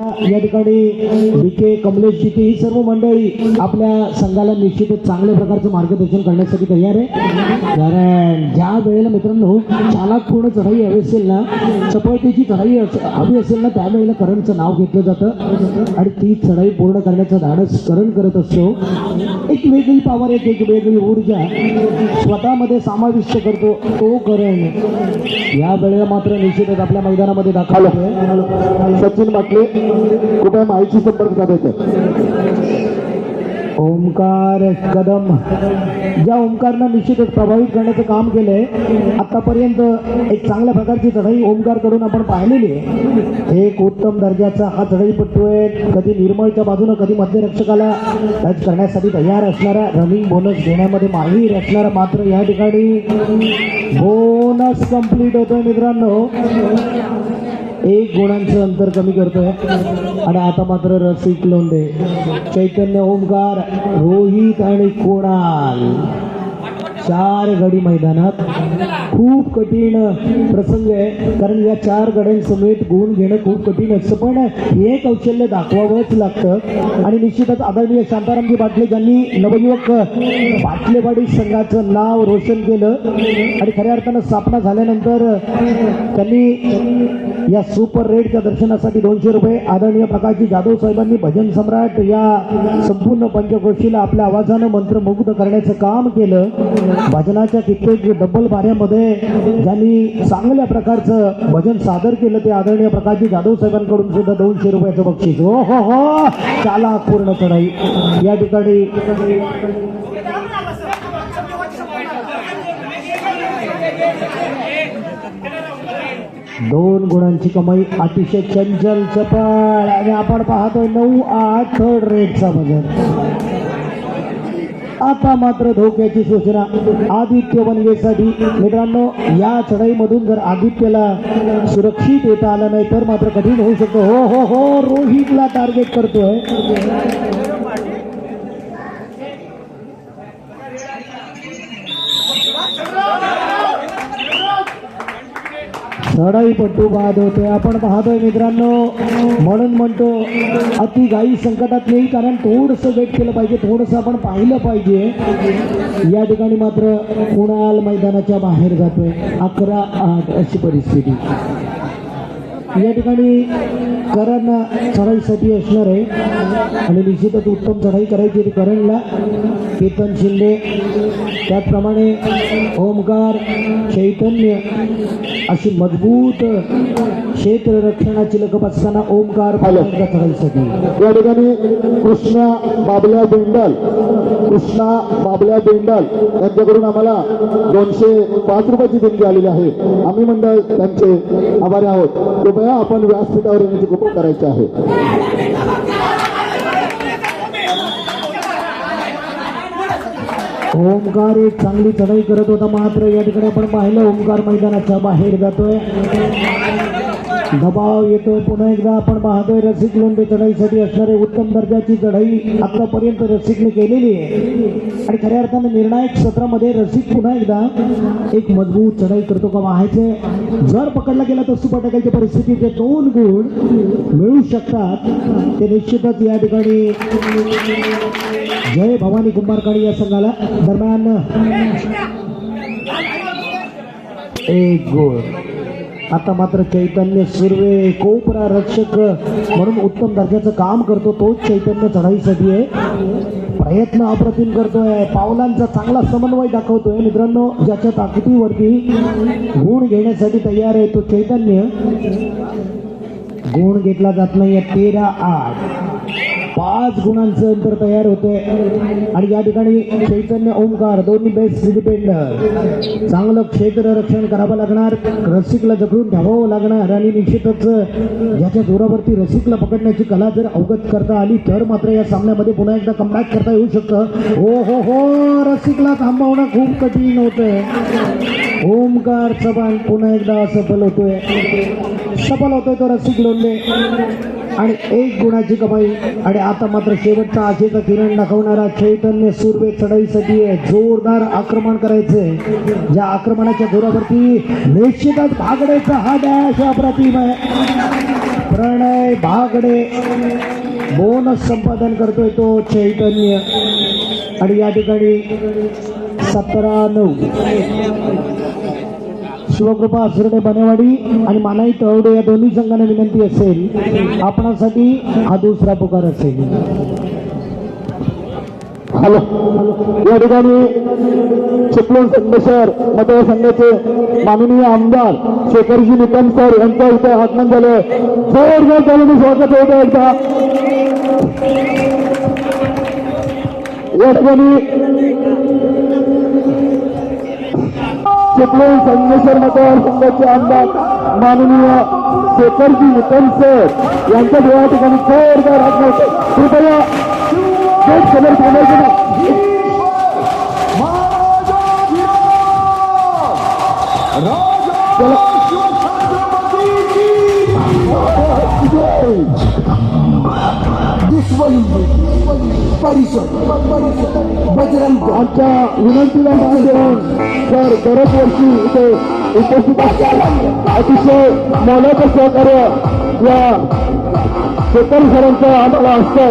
या ठिकाणी विखे कमलेश जिथे ही सर्व मंडळी आपल्या संघाला निश्चितच चांगल्या प्रकारचं मार्गदर्शन करण्यासाठी तयार आहे. कारण ज्या वेळेला मित्रांनो चालाकपूर्ण चढाई हवी असेल ना चपळतेची चढाई अस- हवी असेल ना त्यावेळेला करणचं नाव घेतलं जातं. आणि ती चढाई पूर्ण करण्याचा धाडस करण करत असतो. एक वेगळी पॉवर एक एक वेगळी ऊर्जा. स्वतःमध्ये समाविष्ट करतो तो करण. या वेळेला मात्र निश्चितच आपल्या मैदानामध्ये दाखवलं सचिन माटले कुठे माहिती संपर्क साधायचा? ओमकार कदम. ज्या ओमकारनं निश्चितच प्रभावित करण्याचं काम केलंय आतापर्यंत एक चांगल्या प्रकारची चढाई ओमकारकडून आपण पाहिलेली आहे. एक उत्तम दर्जाचा हा चढाईपट्टू आहे. कधी निर्मळच्या बाजूनं कधी मध्यरक्षकाला टच करण्यासाठी तयार असणारा रनिंग बोनस देण्यामध्ये माहीर असणारा मात्र या ठिकाणी बोनस कंप्लीट होतोय मित्रांनो. एक गुणांचं अंतर कमी करतोय. आणि आता मात्र रसिक लोंढे. चैतन्य ओमकार रोहित आणि कोणाल. चार गडी मैदानात. खूप कठीण प्रसंग आहे. कारण या चार गड्यांसमेत गुण घेणं खूप कठीण असतं पण हे कौशल्य दाखवावंच लागतं. आणि निश्चितच आदरणीय शांतारामजी बाटले ज्यांनी नवयुवक बाटलेवाडी संघाचं नाव रोशन केलं. आणि खऱ्या अर्थानं स्थापना झाल्यानंतर त्यांनी या सुपर रेडच्या दर्शनासाठी दोनशे रुपये. आदरणीय प्रकाशजी जाधव साहेबांनी भजन सम्राट या संपूर्ण पंचकोशीला आपल्या आवाजानं मंत्रमुग्ध करण्याचं काम केलं. भजनाच्या कित्येक डब्बल बाऱ्यामध्ये ज्यांनी चांगल्या प्रकारचं भजन सादर केलं ते आदरणीय प्रकाशजी जाधव साहेबांकडून सुद्धा दोनशे रुपयाचं बक्षीस. हो हो हो. चाला पूर्ण चढाई. या ठिकाणी दोन गुणांची कमाई अतिशय चंचल चपळ. आणि आपण पाहतोय नऊ आठ थर्ड रेटचा भजन आता मात्र धोक्याची सूचना. आदित्य वनवेसाठी मित्रांनो या चढाईमधून जर आदित्यला सुरक्षित येता आलं नाही तर मात्र कठीण होऊ शकतो. हो हो हो रोहितला टार्गेट करतोय. लढाई पट्टू बाद होते. आपण पाहतोय मित्रांनो म्हणून म्हणतो अति गाई संकटात नाही कारण थोडंसं वेट केलं पाहिजे थोडंसं आपण पाहिलं पाहिजे. या ठिकाणी मात्र कुणाल मैदानाच्या बाहेर जातोय. अकरा आठ अशी परिस्थिती. या ठिकाणी करण चढाईसाठी असणार आहे. आणि निश्चितच उत्तम चढाई करायची करणला केतन शिंदे त्याचप्रमाणे ओमकार चैतन्य अशी मजबूत क्षेत्ररक्षणाची लकप असताना ओमकार पहिल्यांदा चढाईसाठी. या ठिकाणी कृष्णा बाबल्या बेंडल कृष्णा बाबल्या बेंडल यांच्याकडून आम्हाला दोनशे पाच रुपयाची देणगी आलेली आहे. आम्ही मंडळ त्यांचे आभारी आहोत. कृपया आपण व्यासपीठावर येण्याची कृपा करायची आहे. ओमकार एक चांगली चढाई करत होता मात्र या ठिकाणी आपण पाहिलं ओमकार मैदानाच्या बाहेर जातोय. दबाव येतो. पुन्हा एकदा आपण महादय रसिक लोंढे चढाईसाठी असणारे उत्तम दर्जाची चढाई आतापर्यंत रसिकने केलेली आहे. आणि खऱ्या अर्थानं निर्णायक सत्रामध्ये रसिक पुन्हा एकदा एक मजबूत चढाई करतो का व्हायचे जर पकडला गेला तर सुपर टाकायच्या परिस्थितीचे दोन गुण मिळू शकतात. ते निश्चितच या ठिकाणी जय भवानी कुंभारकाणी या संघाला दरम्यान एक गोळ आता मात्र चैतन्य सुर्वे कोपरा रक्षक म्हणून उत्तम दर्जाचं काम करतो तोच चैतन्य चढाईसाठी आहे. प्रयत्न अप्रतिम करतोय. पावलांचा चांगला समन्वय दाखवतोय. मित्रांनो ज्याच्या ताकदीवरती गुण घेण्यासाठी तयार आहे तो चैतन्य. गुण घेतला जात नाही तेरा आठ. पाच गुणांचं अंतर तयार होतंय. आणि या ठिकाणी चैतन्य ओंकार दोन्ही बेस्ट डिपेंडर चांगलं क्षेत्र रक्षण करावं लागणार. रसिकला जखडून ठेवावं लागणार. आणि निश्चितच याच्या जोरावरती रसिकला पकडण्याची कला जर अवगत करता आली तर मात्र या सामन्यामध्ये पुन्हा एकदा कमबॅक करता येऊ शकतं. हो हो हो रसिकला थांबवणं खूप कठीण होतंय. ओमकार चव्हाण पुन्हा एकदा सफल होतोय. सफल होतोय तो रसिक लोंढे. आणि एक गुणाची कमाई. आणि आता मात्र शेवटचा आशेचा किरण दाखवणारा चैतन्य सुर्वे चढाईसाठी आहे. जोरदार आक्रमण करायचे. ज्या आक्रमणाच्या जोरावरती निश्चितच भागडेचा हा डॅश अप्रतिम आहे. प्रणय भागडे बोनस संपादन करतोय तो चैतन्य. आणि या ठिकाणी सतरा नऊ. शिवकृपा असुर्डे बनेवाडी आणि मानाई तळवडे या दोन्ही संघांना विनंती असेल आपणासाठी हा दुसरा पुकार असेल. हॅलो. या ठिकाणी चिपळूण संघेश्वर मतदारसंघाचे माननीय आमदार शेखरजी निकम सर यांच्या इथे आगमन झाले जोरदार चालून स्वागत होत आहे एकदा या ठिकाणी चिपळूण संगमेश्वर मतदारसंघाचे आमदार माननीय शेखरजी निकम सर यांच्या या ठिकाणी जोरदार होते. कृपया गेट समोर थांबायचं नाही. चला. आमच्या विनंतीला मान देऊन सर दरवर्षी इथे उपस्थित असतात अतिशय मोलाचं सहकार्य या शेतकरी सरांचं आम्हाला असतं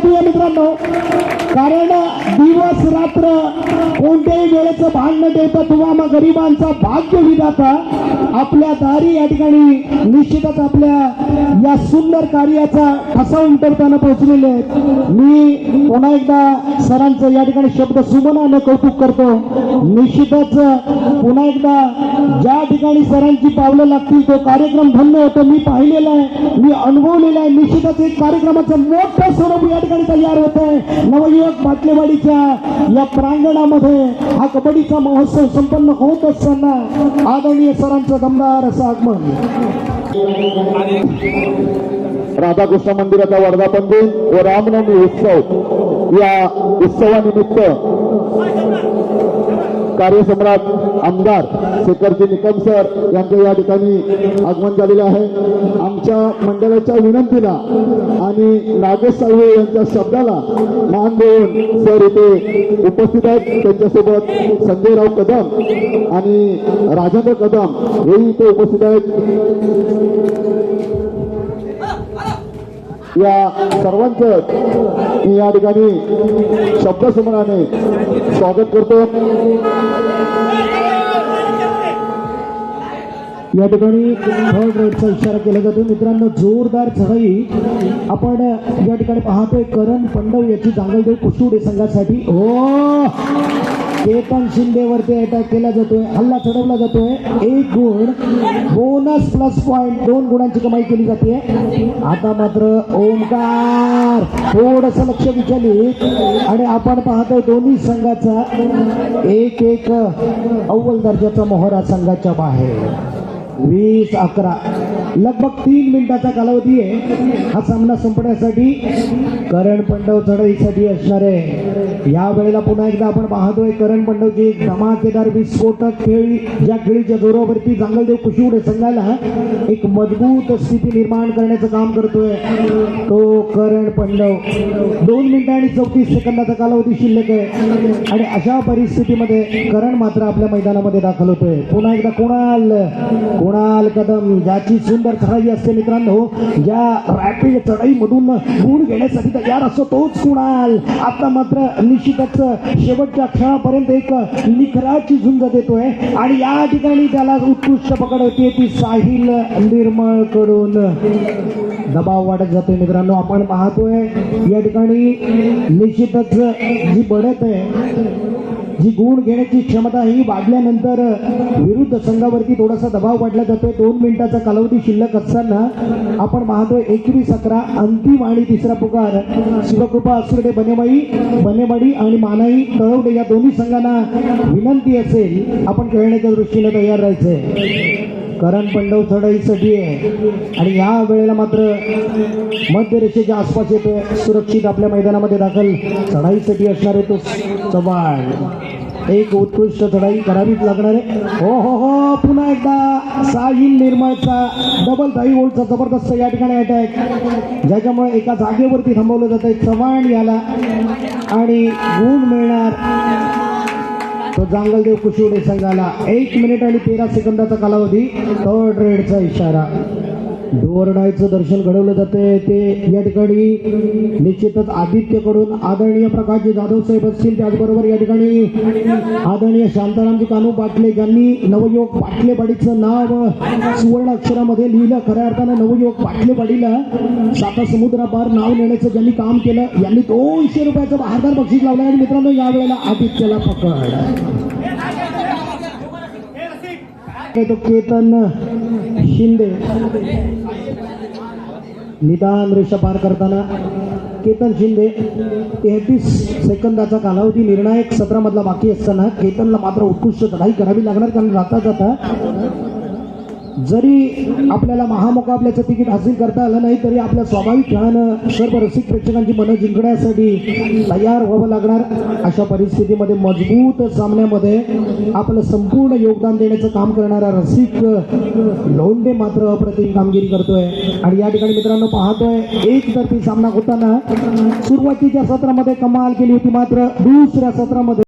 प्रिय मित्रांनो कारण दिवस रात्र कोणत्याही वेळेचं भान न देता तुम्हा गरिबांचा भाग्य विधाता आपल्या दारी या ठिकाणी निश्चितच आपल्या या सुंदर कार्याचा ठसा उमटवताना पोहोचलेले आहेत. मी पुन्हा एकदा सरांचं या ठिकाणी शब्द सुमनानं कौतुक करतो. निश्चितच पुन्हा एकदा ज्या ठिकाणी सरांची पावलं लागतील तो कार्यक्रम धन्य होतो. मी पाहिलेला आहे मी अनुभवलेला आहे. निश्चितच एक कार्यक्रमाचं मोठं स्वरूप या ठिकाणी तयार होत आहे. नवयुवक बाटलेवाडीच्या या प्रांगणामध्ये हा कबड्डीचा महोत्सव संपन्न होत असताना आदरणीय सरांचं दमदार असं आगमन. राधाकृष्ण मंदिराचा वर्धापन दिन व रामनवमी उत्सव या उत्सवानिमित्त कार्यसम्राट आमदार शेखरजी निकम सर यांच्या या ठिकाणी आगमन झालेलं आहे. आमच्या मंडळाच्या विनंतीला आणि नागेश साळवे यांच्या शब्दाला मान देऊन सर इथे उपस्थित आहेत. त्यांच्यासोबत संजयराव कदम आणि राजेंद्र कदम हेही इथे उपस्थित आहेत. या सर्वांचं मी या ठिकाणी शब्दसमनाने स्वागत करतो. या ठिकाणी थर्ड रेडचा इशारा केला जातो. मित्रांनो जोरदार चढाई. आपण या ठिकाणी पाहतोय करण पंडव याची जांगलदेव कुसुडे संघासाठी. हो! केतन शिंदेवरती अटॅक केला जातोय हल्ला चढवला जातोय एक गुण बोनस प्लस पॉइंट दोन गुणांची कमाई केली जाते आता मात्र ओमकार थोडस लक्ष विचलित आणि आपण पाहतोय दोन्ही संघाचा एक एक अव्वल दर्जाचा मोहरा संघाच्या बाहेर. वीस अकरा. लगभग तीन मिनिटाचा कालावधी आहे. हा सामना संपण्यासाठी करण पंडव चढाईसाठी असणार आहे. या वेळेला पुन्हा एकदा आपण पाहतोय करण पंडवची धमाकेदार विस्फोटक खेळी ज्या खेळीच्या जोरावरती जांगलदेव कुशिवडे संघाला एक मजबूत स्थिती निर्माण करण्याचं काम करतोय. तो करण पंडव. दोन मिनिटं आणि चौतीस सेकंदाचा कालावधी शिल्लक आहे. आणि अशा परिस्थितीमध्ये करण मात्र आपल्या मैदानामध्ये दाखल होतोय. पुन्हा एकदा कोणाल? कुणाल कदम ज्याची सुंदर चढाई असते मित्रांनो या रॅपिड चढाईमधून गुण घेण्यासाठी तयार असतो तोच कुणाल. आता मात्र निश्चितच शेवटच्या खेळापर्यंत एक निखराची झुंज देतोय आणि या ठिकाणी त्याला उत्कृष्ट पकड होती ती साहिल निर्मळकडून दबाव वाढत जातोय मित्रांनो आपण पाहतोय या ठिकाणी निश्चितच जी बढत आहे जी गुण घेण्याची क्षमता ही वाढल्यानंतर विरुद्ध संघावरती थोडासा दबाव वाढला जातोय दोन मिनिटाचा कालावधी शिल्लक असताना आपण पाहतोय एकवीस अकरा अंतिम आणि तिसरा पुकार. शिवकृपा असुर्डे बनेमाई बनेमाडी आणि मानाई तळवडे या दोन्ही संघांना विनंती असेल आपण खेळण्याच्या दृष्टीने तयार राहायचंय. करण पंडव चढाईसाठी आहे. आणि या वेळेला मात्र मध्य रेषेच्या आसपास येतोय. सुरक्षित आपल्या मैदानामध्ये दाखल चढाईसाठी असणार आहे तो चव्हाण. एक उत्कृष्ट चढाई करावीच लागणार आहे. हो हो हो. पुन्हा एकदा साहिल निर्मळचा डबल धाई वोल्टचा जबरदस्त या ठिकाणी अटॅक ज्याच्यामुळे एका जागेवरती थांबवलं जात आहे चव्हाण याला. आणि गुण मिळणार तो जांगलदेव कुशिवडे संघाला एक मिनिट आणि तेरा सेकंदाचा कालावधी. थर्ड रेडचा इशारा. डोरडायचं दर्शन घडवलं जाते ते या ठिकाणी निश्चितच आदित्यकडून आदरणीय प्रकाशजी जाधव साहेब असतील त्याचबरोबर या ठिकाणी आदरणीय शांतारामजी कानू पाटले ज्यांनी नवयुवक पाटले पाडीचं नाव सुवर्ण अक्षरामध्ये लिहिलं. खऱ्या अर्थानं नवयुवक पाटले पाडीला साता समुद्रापार नाव नेण्याचं ज्यांनी काम केलं यांनी दोनशे रुपयाचं बहारदार बक्षीस लावलं आणि मित्रांनो यावेळेला आदित्यला पकड. तो केतन शिंदे. निदान रेषा पार करताना केतन शिंदे. तेहतीस सेकंदाचा कालावधी निर्णायक सत्रामधला बाकी असताना केतनला मात्र उत्कृष्ट लढाई करावी लागणार कारण जाता जाता जरी आपल्याला महामुकाबल्याचं तिकीट हासिल करता आलं नाही तरी आपल्या स्वाभाविक खेळानं सर्व रसिक प्रेक्षकांची मनं जिंकण्यासाठी तयार व्हावं लागणार. अशा परिस्थितीमध्ये मजबूत सामन्यामध्ये आपलं संपूर्ण योगदान देण्याचं काम करणारा रसिक लोंडे मात्र अप्रतिम कामगिरी करतोय. आणि या ठिकाणी मित्रांनो पाहतोय एक तर्फी सामना होताना सुरुवातीच्या सत्रामध्ये कमाल केली होती मात्र दुसऱ्या सत्रामध्ये